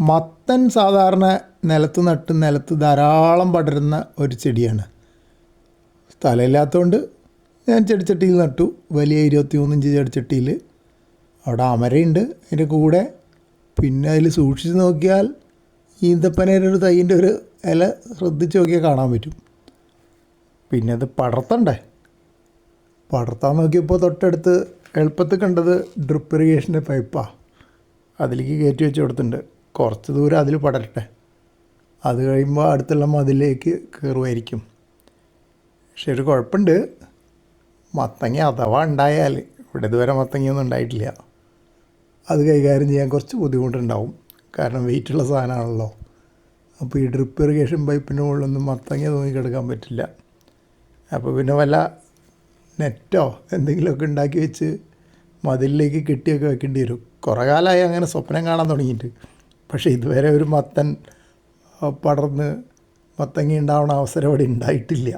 മത്തൻ സാധാരണ നിലത്ത് നട്ട് നിലത്ത് ധാരാളം പടരുന്ന ഒരു ചെടിയാണ്. സ്ഥലമില്ലാത്തതുകൊണ്ട് ഞാൻ ചെടിച്ചട്ടിയിൽ നട്ടു. വലിയ ഇരുപത്തി മൂന്നിഞ്ച് ചെടിച്ചട്ടിയിൽ. അവിടെ അമരയുണ്ട്. അതിന്റെ കൂടെ പിന്നെ അതിൽ സൂക്ഷിച്ച് നോക്കിയാൽ ഈന്തപ്പനയുടെ തൈന്റെ ഒരു ഇല ശ്രദ്ധിച്ച് നോക്കിയാൽ കാണാൻ പറ്റും. പിന്നെ അത് പടർത്തണ്ടേ? പടർത്താൻ നോക്കിയപ്പോൾ തൊട്ടടുത്ത് എളുപ്പത്തിൽ കണ്ടത് ഡ്രിപ്പ് ഇറിഗേഷന്റെ പൈപ്പാണ്. അതിലേക്ക് കയറ്റി വെച്ച് കൊടുത്തിട്ടുണ്ട്. കുറച്ച് ദൂരം അതിൽ പടരട്ടെ. അത് കഴിയുമ്പോൾ അടുത്തുള്ള മതിലേക്ക് കയറുമായിരിക്കും പക്ഷെ ഒരു കുഴപ്പമുണ്ട് മത്തങ്ങ അഥവാ ഉണ്ടായാൽ ഇവിടെ ഇതുവരെ മത്തങ്ങയൊന്നും ഉണ്ടായിട്ടില്ല. അത് കൈകാര്യം ചെയ്യാൻ കുറച്ച് ബുദ്ധിമുട്ടുണ്ടാവും. കാരണം വെയിറ്റുള്ള സാധനമാണല്ലോ. അപ്പോൾ ഈ ഡ്രിപ്പ് ഇറിഗേഷൻ പൈപ്പിന്റെ മുകളിലൊന്നും മത്തങ്ങ തൂങ്ങിക്കിടക്കാൻ പറ്റില്ല. അപ്പോൾ പിന്നെ വല്ല നെറ്റോ എന്തെങ്കിലുമൊക്കെ ഉണ്ടാക്കി വെച്ച് മതിലിലേക്ക് കെട്ടിയൊക്കെ വെക്കേണ്ടി വരും. കുറേ കാലമായി അങ്ങനെ സ്വപ്നം കാണാൻ തുടങ്ങിയിട്ട്. പക്ഷേ ഇതുവരെ ഒരു മത്തൻ പടർന്ന് മത്തങ്ങി ഉണ്ടാവുന്ന അവസരം അവിടെ ഉണ്ടായിട്ടില്ല.